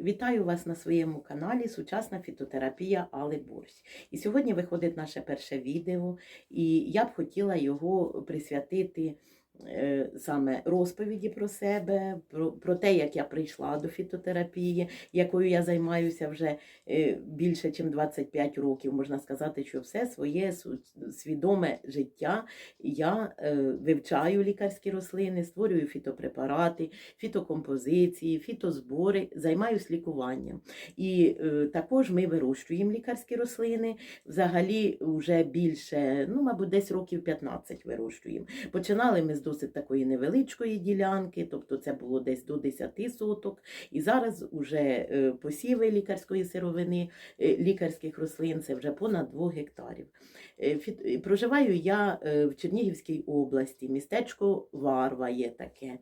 Вітаю вас на своєму каналі Сучасна фітотерапія Али Борщ. І сьогодні виходить наше перше відео, і я б хотіла його присвятити саме розповіді про себе, про, про те, як я прийшла до фітотерапії, якою я займаюся вже е, більше, ніж 25 років. Можна сказати, що все своє свідоме життя я е, вивчаю лікарські рослини, створюю фітопрепарати, фітокомпозиції, фітозбори, займаюсь лікуванням. І е, також ми вирощуємо лікарські рослини. Взагалі, вже більше, ну, мабуть, десь років 15 вирощуємо. Починали ми з досить такої невеличкої ділянки, тобто це було десь до 10 соток. І зараз вже е, посіви лікарської сировини, е, лікарських рослин це вже понад 2 гектарів. Е, Проживаю я в Чернігівській області, містечко Варва є таке.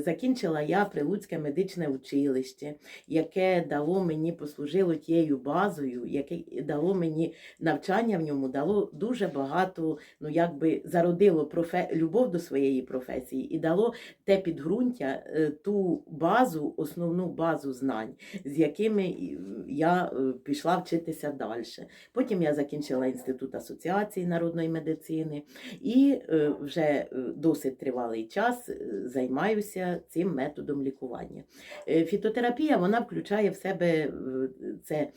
Закінчила я Прилуцьке медичне училище, яке дало мені, послужило тією базою, яке дало мені навчання в ньому, дало дуже багато, ну якби зародило профе... любов до своєї професії і дало те підґрунтя, е, ту базу, основну базу знань, з якими я е, пішла вчитися далі. Потім я закінчила інститут асоціації народної медицини і е, вже е, досить тривалий час е, займаюся цим методом лікування. Е, Фітотерапія вона включає в себе е, це е,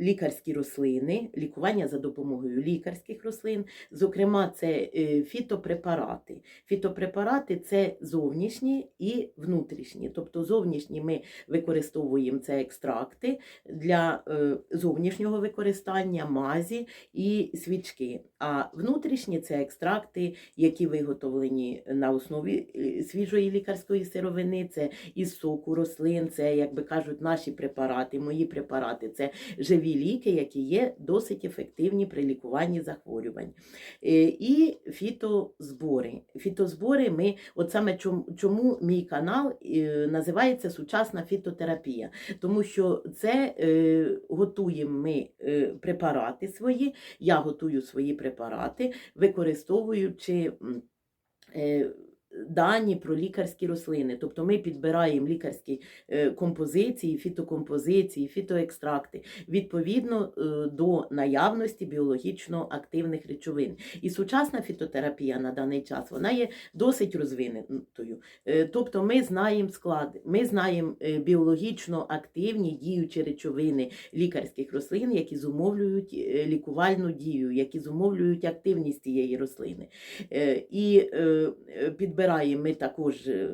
лікарські рослини, лікування за допомогою лікарських рослин. Зокрема, це е, фітопрепарати. Фітопрепарати це зовнішні і внутрішні. Тобто зовнішні ми використовуємо це екстракти для е, зовнішнього використання, мазі і свічки. А внутрішні це екстракти, які виготовлені на основі е, свіжої лікарської сировини, це із соку рослин, це, як би кажуть, наші препарати, мої препарати. Це живі ліки, які є досить ефективні при лікуванні захворювань. Е, І фітозбори. Фітозбори ми, от саме чому, мій канал е, називається Сучасна фітотерапія, тому що це е, готуємо ми препарати свої, я готую свої препарати, використовуючи. Дані про лікарські рослини, тобто ми підбираємо лікарські е, композиції, фітокомпозиції, фітоекстракти відповідно е, до наявності біологічно активних речовин. І сучасна фітотерапія на даний час вона є досить розвинутою. Е, Тобто ми знаємо склад, ми знаємо біологічно активні діючі речовини лікарських рослин, які зумовлюють лікувальну дію, які зумовлюють активність цієї рослини. І е, підбираємо ми також е,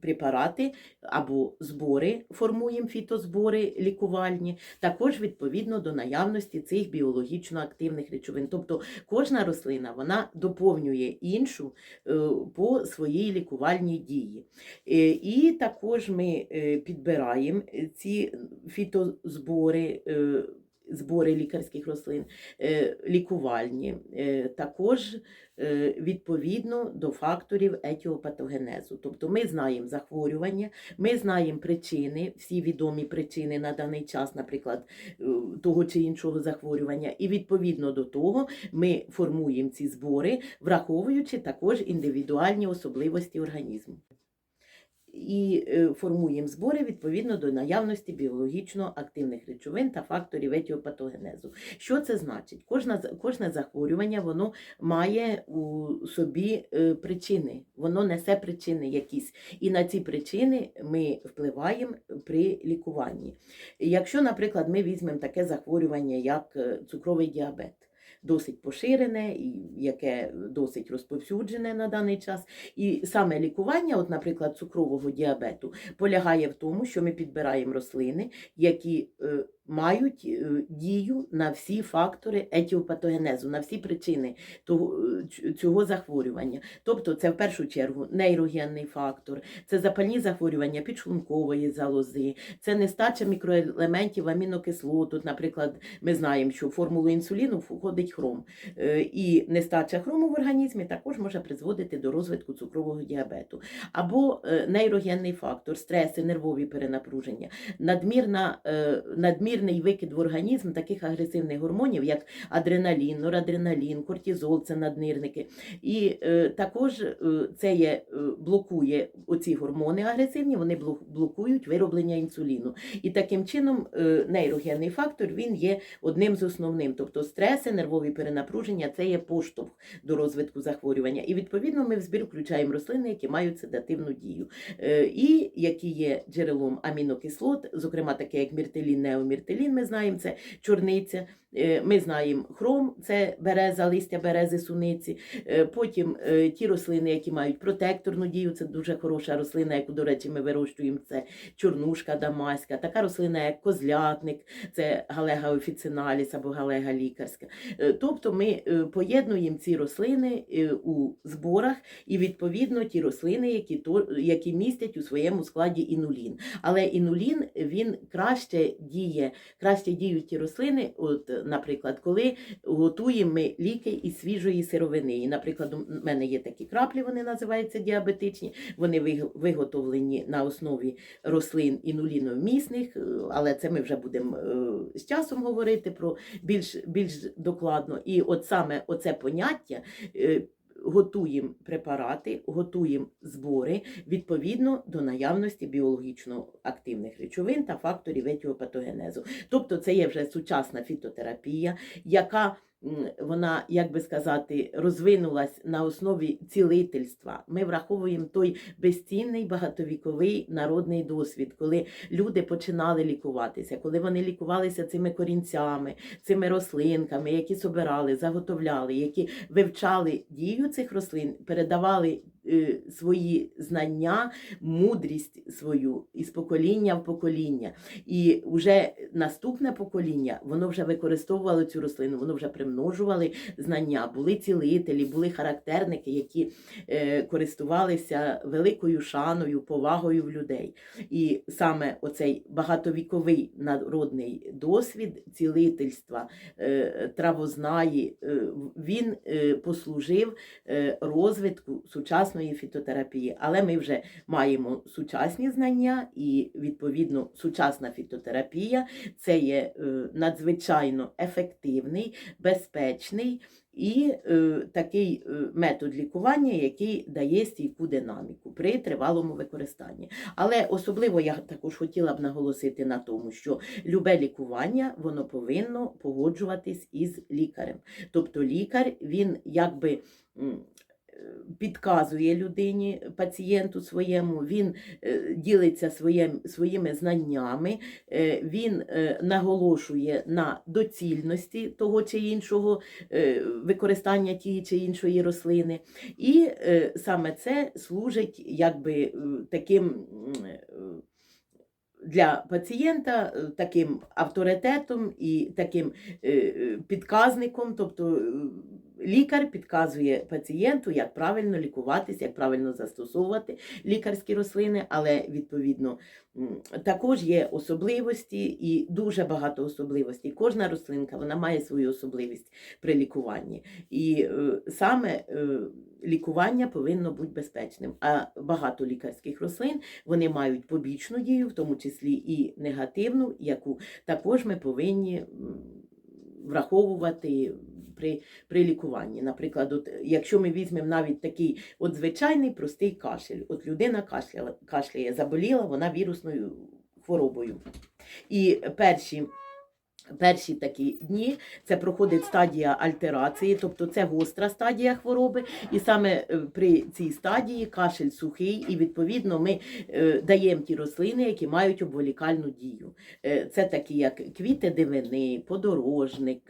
препарати або збори, формуємо фітозбори лікувальні, також відповідно до наявності цих біологічно активних речовин. Тобто кожна рослина вона доповнює іншу е, по своїй лікувальній дії. Е, І також ми підбираємо ці фітозбори. Збори лікарських рослин, е, лікувальні, е, також е, відповідно до факторів етіопатогенезу. Тобто ми знаємо захворювання, ми знаємо причини, всі відомі причини на даний час, наприклад, того чи іншого захворювання, і відповідно до того ми формуємо ці збори, враховуючи також індивідуальні особливості організму. І е, формуємо збори відповідно до наявності біологічно активних речовин та факторів етіопатогенезу. Що це значить? Кожна, кожне захворювання воно має у собі е, причини, воно несе причини якісь. І на ці причини ми впливаємо при лікуванні. Якщо, наприклад, ми візьмемо таке захворювання, як е, цукровий діабет. Досить поширене, і яке досить розповсюджене на даний час. І саме лікування, от, наприклад, цукрового діабету, полягає в тому, що ми підбираємо рослини, які е, мають е, дію на всі фактори етіопатогенезу, на всі причини е, ць- цього захворювання. Тобто, це в першу чергу нейрогенний фактор, це запальні захворювання підшлункової залози, це нестача мікроелементів амінокислот. Тут, наприклад, ми знаємо, що в формулу інсуліну входить хром. Е, І нестача хрому в організмі також може призводити до розвитку цукрового діабету. Або нейрогенний фактор, стреси, нервові перенапруження, надмірна, е, надмірний викид в організм таких агресивних гормонів, як адреналін, норадреналін, кортизол, це наднирники. І е, також е, це є, е, блокує оці гормони агресивні, вони блокують вироблення інсуліну. І таким чином е, нейрогенний фактор він є одним з основним. Тобто стреси, нервові перенапруження це є поштовх до розвитку захворювання. І відповідно ми в збір включаємо рослини, які мають седативну дію, е, і які є джерелом амінокислот, зокрема таке як міртелін, неоміртелін, ми знаємо, це чорниця. Е, Ми знаємо хром, це береза, листя берези, суниці. Е, Потім е, ті рослини, які мають протекторну дію, це дуже хороша рослина, яку, до речі, ми вирощуємо. Це чорнушка дамаська, така рослина, як козлятник, це галега офіциналіс або галега лікарська. Тобто ми поєднуємо ці рослини у зборах і відповідно ті рослини, які, то, які містять у своєму складі інулін. Але інулін він краще діє, краще діють ті рослини, от, е, наприклад, коли готуємо ми ліки із свіжої сировини. І, наприклад, у мене є такі краплі, вони називаються діабетичні, вони виготовлені на основі рослин інуліновмісних, е, але це ми вже будемо е, з часом говорити про більш, більш докладно. І от саме оце поняття. Готуємо препарати, готуємо збори відповідно до наявності біологічно активних речовин та факторів етіопатогенезу. Тобто це є вже сучасна фітотерапія, яка вона, як би сказати, розвинулась на основі цілительства. Ми враховуємо той безцінний багатовіковий народний досвід, коли люди починали лікуватися, коли вони лікувалися цими корінцями, цими рослинками, які собирали, заготовляли, які вивчали дію цих рослин, передавали свої знання, мудрість свою із покоління в покоління. І вже наступне покоління воно вже використовувало цю рослину, воно вже примножували знання, були цілителі, були характерники, які е, користувалися великою шаною, повагою в людей. І саме оцей багатовіковий народний досвід цілительства, е, травознаї, е, він е, послужив е, розвитку сучасної фітотерапії. Але ми вже маємо сучасні знання, і відповідно сучасна фітотерапія це є е, надзвичайно ефективний, безпечний. І е, такий е, метод лікування, який дає стійку динаміку при тривалому використанні. Але особливо я також хотіла б наголосити на тому, що любе лікування воно повинно погоджуватись із лікарем. Тобто лікар він якби. Підказує людині, пацієнту своєму, він е, ділиться своєм, своїми знаннями, е, він е, наголошує на доцільності того чи іншого використання тієї чи іншої рослини. І саме це служить якби таким. Для пацієнта таким авторитетом і таким підказником, тобто лікар підказує пацієнту, як правильно лікуватися, як правильно застосовувати лікарські рослини, але відповідно також є особливості і дуже багато особливостей. Кожна рослинка вона має свою особливість при лікуванні. І е, саме е, лікування повинно бути безпечним. А багато лікарських рослин вони мають побічну дію, в тому числі і негативну, яку також ми повинні враховувати. При, при лікуванні, наприклад, от, якщо ми візьмемо навіть такий от звичайний простий кашель, от людина кашляла, кашляє, заболіла вона вірусною хворобою. І перші Перші такі дні це проходить стадія альтерації, тобто це гостра стадія хвороби, і саме е, при цій стадії кашель сухий, і відповідно ми е, даємо ті рослини, які мають обволікальну дію. Е, Це такі, як квіти дивини, подорожник,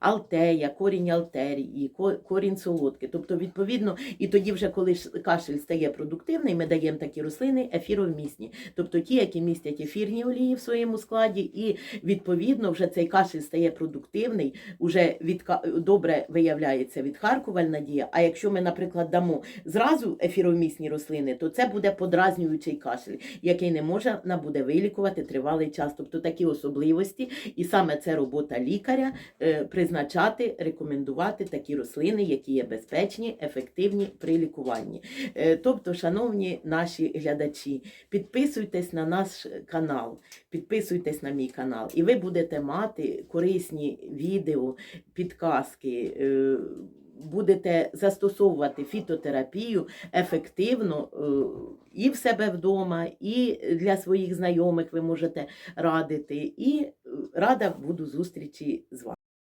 алтея, корінь алтерії, корінь солодки. Тобто, відповідно, і тоді, вже коли кашель стає продуктивний, ми даємо такі рослини ефіровмісні, тобто ті, які містять ефірні олії в своєму складі, і відповідно вже цей кашель стає продуктивний, уже від, добре виявляється відхаркувальна дія. А якщо ми, наприклад, дамо зразу ефіромісні рослини, то це буде подразнюючий кашель, який не можна буде вилікувати тривалий час. Тобто такі особливості, і саме це робота лікаря е, призначати, рекомендувати такі рослини, які є безпечні, ефективні при лікуванні. Е, Тобто, шановні наші глядачі, підписуйтесь на наш канал, підписуйтесь на мій канал, і ви будете мати корисні відео, підказки. е, Будете застосовувати фітотерапію ефективно е, і в себе вдома, і для своїх знайомих ви можете радити. І е, рада буду зустрічі з вами.